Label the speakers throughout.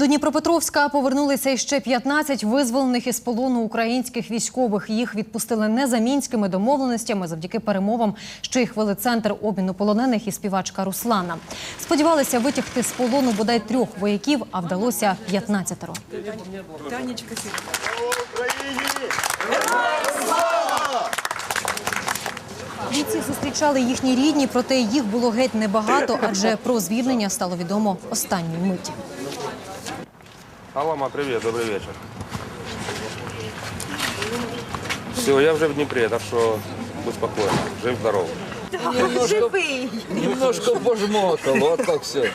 Speaker 1: До Дніпропетровська повернулися іще 15 визволених із полону українських військових. Їх відпустили не за мінськими домовленостями, завдяки перемовам, що їх вели центр обміну полонених і співачка Руслана. Сподівалися витягти з полону бодай трьох вояків, а вдалося 15-ро. Бійців зустрічали їхні рідні, проте їх було геть небагато, адже про звільнення стало відомо останньої миті.
Speaker 2: Алама, привет, добрый вечер. Все, я уже в Днепре, так что будь спокойна, жив здоров.
Speaker 3: Немножко пожмотал, вот так все.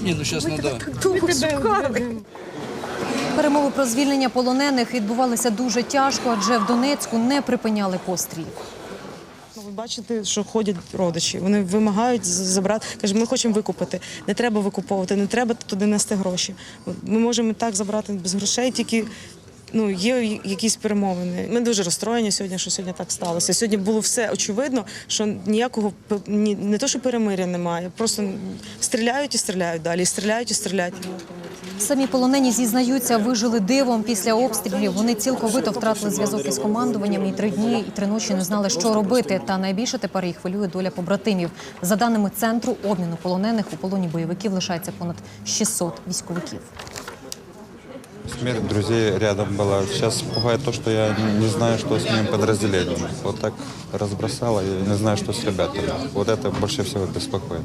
Speaker 3: Не, ну сейчас надо.
Speaker 1: Перемови про звільнення полонених відбувалися дуже тяжко, адже в Донецьку не припиняли пострілів.
Speaker 4: Ви бачите, що ходять родичі. Вони вимагають забрати. Каже, ми хочемо викупити. Не треба викуповувати, не треба туди нести гроші. Ми можемо так забрати без грошей, тільки ну, є якісь перемовини. Ми дуже розстроєні сьогодні, що сьогодні так сталося. Сьогодні було все очевидно, що ніякого не то, що перемиря немає, просто стріляють і стріляють далі, стріляють і стріляють.
Speaker 1: Самі полонені зізнаються, вижили дивом після обстрілів. Вони цілковито втратили зв'язок із командуванням і три дні і три ночі не знали, що робити. Та найбільше тепер їх хвилює доля побратимів. За даними центру обміну полонених у полоні бойовиків лишається понад 600 військовиків.
Speaker 5: Смерть друзей рядом была. Сейчас пугает то, что я не знаю, что с моим подразделением. Вот так разбросало, я не знаю, что с ребятами. Вот это больше всего беспокоит.